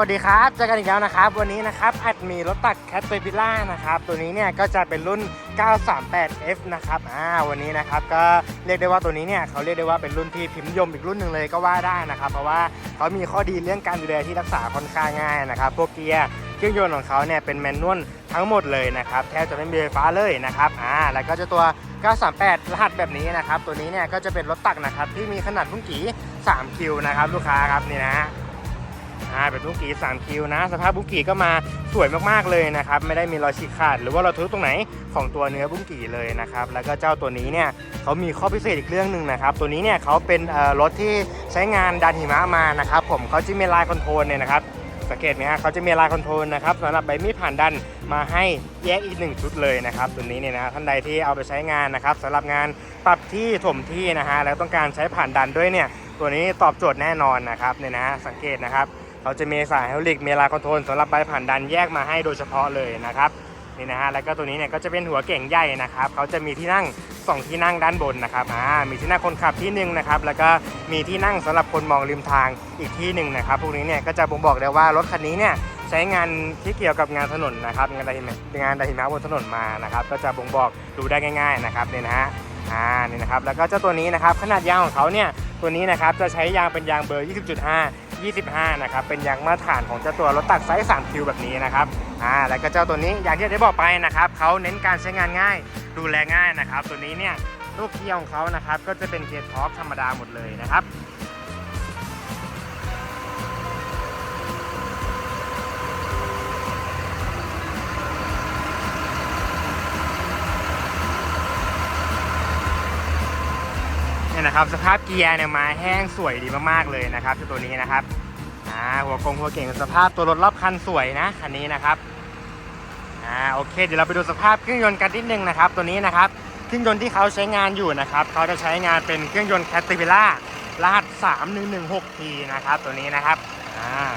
วัสดีครับเจอกันอีกแล้วนะครับ วันนี้นะครับอัดมีรถตักแคทเ r ปิล่านะครับ ตัวนี้เนี่ยก็จะเป็นรุ่น 938F นะครับอ่าวันนี้นะครับก็เรียกได้ว่าตัวนี้เนี่ยเขาเรียกได้ว่าเป็นรุ่นที่พิมพ์นิยมอีกรุ่นหนึ่งเลยก็ว่าได้นะครับ เพราะว่าเขามีข้อดีเรื่องการดูแลที่รักษาค่อนข้างง่ายนะครับพวกเกียร์เครื่องยนต์ของเขาเนี่ยเป็นแมนนวลทั้งหมดเลยนะครับแทบจะไม่มีไฟฟ้าเลยนะครับอ่าแล้วก็จะตัว 938 รหัสแบบนี้นะครับ ตัวนี้เนี่ยก็จะเป็นรถตักนะครับที่มีขนาดพุ่งกี่3คิวนะครับลูกค้าครับนี่นะ อ่าเป็นบุ้งกี3คิวนะ สภาพบุ้งกีก็มาสวยมากๆเลยนะครับ ไม่ได้มีรอยฉีกขาด หรือว่าเราทุบตรงไหนของตัวเนื้อบุ้งกีเลยนะครับ แล้วก็เจ้าตัวนี้เนี่ยเขามีข้อพิเศษอีกเรื่องหนึ่งนะครับ ตัวนี้เนี่ยเขาเป็นรถที่ใช้งานดันหิมะมานะครับ ผมเขาจะมีลายคอนโทรลเนี่ยนะครับสังเกตไหมฮะเขาจะมีลายคอนโทรลนะครับสำหรับใบมีดผ่านดันมาให้แยกอีกหนึ่งชุดเลยนะครับตัวนี้เนี่ยนะท่านใดที่เอาไปใช้งานนะครับสำหรับงานปรับที่ถมที่นะฮะแล้วต้องการใช้ผ่านดันด้วยเนี่ยตัวนี้ตอบโจทย์แน่นอนนะครับเนี่ยนะสังเกตนะครับ เขาจะมีสายไฮดรอลิกมีลาคอนโทรลสำหรับใบผ่านดันแยกมาให้โดยเฉพาะเลยนะครับนี่นะฮะแล้วก็ตัวนี้เนี่ยก็จะเป็นหัวเก่งใหญ่นะครับเขาจะมีที่นั่ง 2 ที่นั่งด้านบนนะครับอ่ามีที่นั่งคนขับที่หนึ่งนะครับแล้วก็มีที่นั่งสำหรับคนมองริมทางอีกที่หนึ่งนะครับพวกนี้เนี่ยก็จะบ่งบอกได้ว่ารถคันนี้เนี่ยใช้งานที่เกี่ยวกับงานถนนนะครับงานไดหิมงานไดหิมะบนถนนมานะครับก็จะบ่งบอกดูได้ง่าย ๆนะครับเนี่ยนะฮะอ่านี่นะครับแล้วก็เจ้าตัวนี้นะครับขนาดยางของเขาเนี่ยตัวนี้นะครับจะใช้ยางเป็นยางเบอร์ 20.5 25 นะครับ เป็นยางมาตรฐานของเจ้าตัวรถตักไซส์3คิวแบบนี้นะครับ อ่า แล้วก็เจ้าตัวนี้อย่างที่ได้บอกไปนะครับเขาเน้นการใช้งานง่าย ดูแลง่ายนะครับ ตัวนี้เนี่ยลูกเกียร์ของเขานะครับ ก็จะเป็นเกียร์ท็อปธรรมดาหมดเลยนะครับ นะครับ สภาพเกียร์เนี่ยมาแห้งสวยดีมากๆเลยนะครับตัวนี้นะครับอ่าหัวกงหัวเก่งสภาพตัวรถรอบคันสวยนะคันนี้นะครับอ่าโอเค เดี๋ยวเราไปดูสภาพเครื่องยนต์กันนิดนึงนะครับ ตัวนี้นะครับเครื่องยนต์ที่เขาใช้งานอยู่นะครับเขาจะใช้งานเป็นเครื่องยนต์แคตติวิล่ารหัส 3116T นะครับตัวนี้นะครับอ่า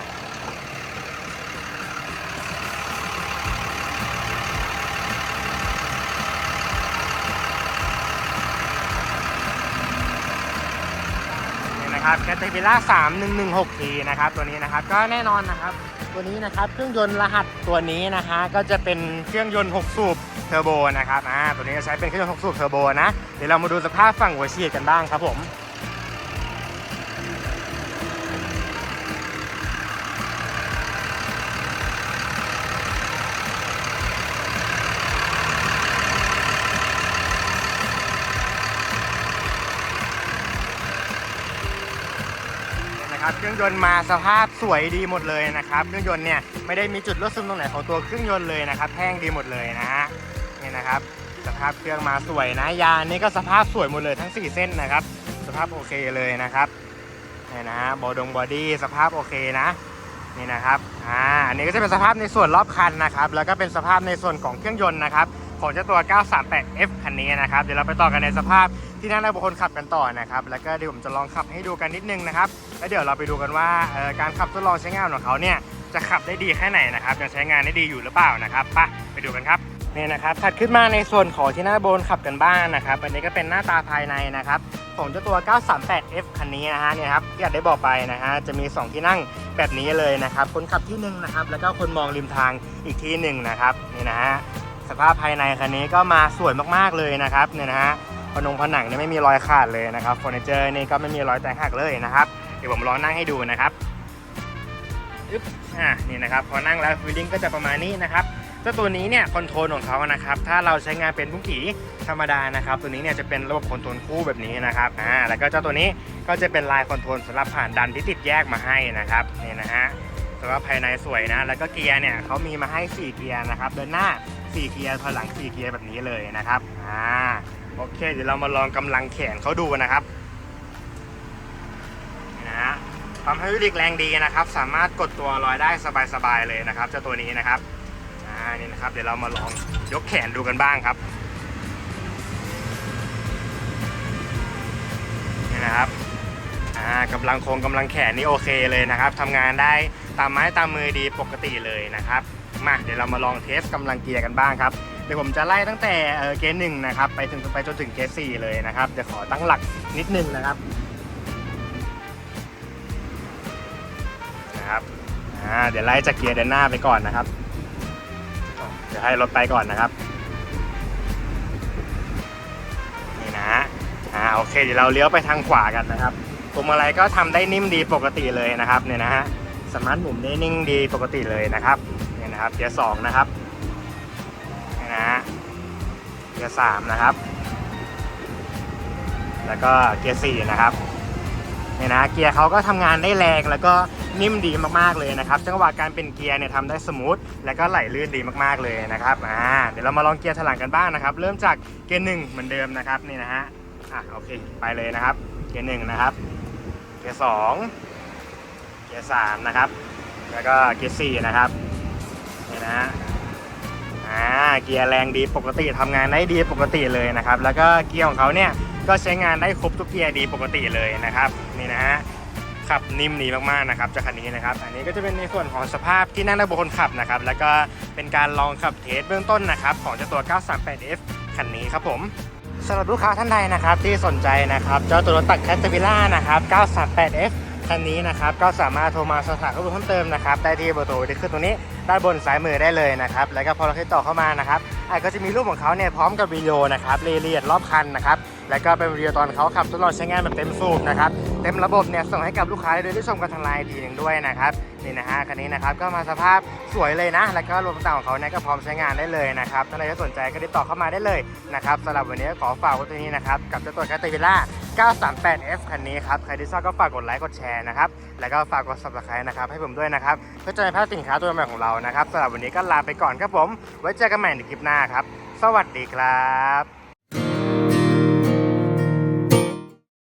นะครับแคตติวิล่า3116 t นะครับตัวนี้นะครับก็แน่นอนนะครับ ตัวนี้นะครับเครื่องยนต์รหัสตัวนี้นะฮะก็จะเป็นเครื่องยนต์ 6 สูบเทอร์โบนะครับอ่าตัวนี้จะใช้เป็นเครื่องยนต์6สูบเทอร์โบนะเดี๋ยวเรามาดูสภาพฝั่งหัวฉีดกันบ้างครับผม นะครับเครื่องยนต์มาสภาพสวยดีหมดเลยนะครับเครื่องยนต์เนี่ยไม่ได้มีจุดรั่วซึมตรงไหนของตัวเครื่องยนต์เลยนะครับแห้งดีหมดเลยนะฮะนี่นะครับสภาพเครื่องมาสวยนะยางนี่ก็สภาพสวยหมดเลยทั้ง 4 เส้นนะครับ สภาพโอเคเลยนะครับนี่นะฮะบอดงบอดี้สภาพโอเคนะนี่นะครับอ่าอันนี้ก็จะเป็นสภาพในส่วนรอบคันนะครับแล้วก็เป็นสภาพในส่วนของเครื่องยนต์นะครับของเจ้าตัว 938F คันนี้นะครับเดี๋ยวเราไปต่อกันในสภาพ ที่นั่งได้บุคคลขับกันต่อนะครับ แล้วก็เดี๋ยวผมจะลองขับให้ดูกันนิดนึงนะครับ แล้วเดี๋ยวเราไปดูกันว่าการขับทดลองใช้งานของเขาเนี่ยจะขับได้ดีแค่ไหนนะครับยังใช้งานได้ดีอยู่หรือเปล่านะครับไปไปดูกันครับนี่นะครับถัดขึ้นมาในส่วนของที่หน้าโบนขับกันบ้างนะครับอันนี้ก็เป็นหน้าตาภายในนะครับของเจ้าตัว 938F คันนี้นะฮะเนี่ยครับที่อาจได้บอกไปนะฮะจะมี 2 ที่นั่งแบบนี้เลยนะครับ คนขับที่หนึ่งนะครับแล้วก็คนมองริมทางอีกที่หนึ่งนะครับนี่นะฮะสภาพภายในคันนี้ก็มาสวยมากๆเลยนะครับเนี่ยนะฮะ ผนงผนังเนี่ยไม่มีรอยขาดเลยนะครับเฟอร์นิเจอร์นี่ก็ไม่มีรอยแตกหักเลยนะครับเดี๋ยวผมลองนั่งให้ดูนะครับอึ๊บอ่านี่นะครับพอนั่งแล้วฟีลลิ่งก็จะประมาณนี้นะครับเจ้าตัวนี้เนี่ยคอนโทรลของเขานะครับถ้าเราใช้งานเป็นบุ้งกี่ธรรมดานะครับ ตัวนี้เนี่ยจะเป็นระบบคอนโทรลคู่แบบนี้นะครับอ่าแล้วก็เจ้าตัวนี้ก็จะเป็นลายคอนโทรลสำหรับผ่านดันที่ติดแยกมาให้นะครับนี่นะฮะแต่ว่าภายในสวยนะ แล้วก็เกียร์เนี่ยเขามีมาให้ 4 เกียร์นะครับเดินหน้า 4 เกียร์ถอยหลัง 4 เกียร์แบบนี้เลยนะครับอ่าโอเค เดี๋ยวเรามาลองกำลังแขนเขาดูนะครับนะฮะความไฮดรอลิกแรงดีนะครับ สามารถกดตัวลอยได้สบายๆเลยนะครับเจ้าตัวนี้นะครับอ่านี่นะครับ เดี๋ยวเรามาลองยกแขนดูกันบ้างครับนี่นะครับอ่ากำลังโครงกำลังแขนนี่โอเคเลยนะครับทำงานได้ตามไม้ตามมือดีปกติเลยนะครับมาเดี๋ยวเรามาลองเทสกำลังเกียร์กันบ้างครับ ดี๋ยวผมจะไล่ตั้งแต่เกียร์หนึ่งนะครับไปถึงไปจนถึงเกียร์สี่เลยนะครับเดี๋ยวขอตั้งหลักนิดนึงนะครับนะครับอ่าเดี๋ยวไล่จากเกียร์เดินหน้าไปก่อนนะครับ เดี๋ยวให้รถไปก่อนนะครับนี่นะฮะอ่าโอเคเดี๋ยวเราเลี้ยวไปทางขวากันนะครับพวงมาลัยก็ทำได้นิ่มดีปกติเลยนะครับเนี่ยนะฮะสามารถหมุนได้นิ่งดีปกติเลยนะครับเนี่ยนะครับเกียร์สองนะครับ กียร์สามนะครับ แล้วก็เกียร์สี่นะครับเนี่ยนะเกียร์เขาก็ทำงานได้แรงแล้วก็นิ่มดีมากๆเลยนะครับ จังหวะการเป็นเกียร์เนี่ยทำได้สมูทแล้วก็ไหลลื่นดีมากๆเลยนะครับอ่าเดี๋ยวเรามาลองเกียร์ถลังกันบ้างนะครับ เริ่มจากเกียร์หนึ่งเหมือนเดิมนะครับนี่นะฮะอะโอเคไปเลยนะครับ เกียร์หนึ่งนะครับ เกียร์สองเกียร์สามนะครับ แล้วก็เกียร์สี่นะครับ เกียร์แรงดีปกติทำงานได้ดีปกติเลยนะครับ แล้วก็เกียร์ของเขาเนี่ยก็ใช้งานได้ครบทุกเกียร์ดีปกติเลยนะครับนี่นะฮะขับนิ่มดีมากๆนะครับจากคันนี้นะครับ อันนี้ก็จะเป็นในส่วนของสภาพที่นั่งด้บนคนขับนะครับ แล้วก็เป็นการลองขับเทสเบื้องต้นนะครับ ของเจ้าตัว 938F คันนี้ครับผมสำหรับลูกค้าท่านใดนะครับที่สนใจนะครับเจ้าตัวรถตักแคทเตอร์วิล่านะครับ 938F คันนี้นะครับก็สามารถโทรมาสอบถามข้อมูลเพิ่มเติมนะครับได้ที่เบอร์โทรที่ขึ้นตรงนี้ด้านบนซ้ายมือได้เลยนะครับแล้วก็พอเราคลิกต่อเข้ามานะครับอะก็จะมีรูปของเขาเนี่ยพร้อมกับวิดีโอนะครับรายละเอียดรอบคันนะครับแล้วก็เป็นวิดีโอตอนเขาขับทดลองใช้งานแบบเต็มสูบนะครับเต็มระบบเนี่ยส่งให้กับลูกค้าได้ดูได้ชมกันทางไลน์อีหนึ่งด้วยนะครับนี่นะฮะคันนี้นะครับก็มาสภาพสวยเลยนะ แล้วก็รถต่างของเขาเนี่ยก็พร้อมใช้งานได้เลยนะครับถ้าใครที่สนใจก็ติดต่อเข้ามาได้เลยนะครับสำหรับวันนี้ขอฝากไว้ตัวนี้นะครับกับเจ้าตัวแคทเตอร์วิล่า 938F คันนี้ครับ ใครที่ชอบก็ฝากกดไลค์ กดแชร์นะครับ แล้วก็ฝากกด subscribe นะครับ ให้ผมด้วยนะครับ เพื่อจะไม่พลาดสินค้าตัวใหม่ของเรานะครับสำหรับวันนี้ก็ลาไปก่อนครับผม ไว้เจอกันใหม่ในคลิปหน้าครับ สวัสดีครับ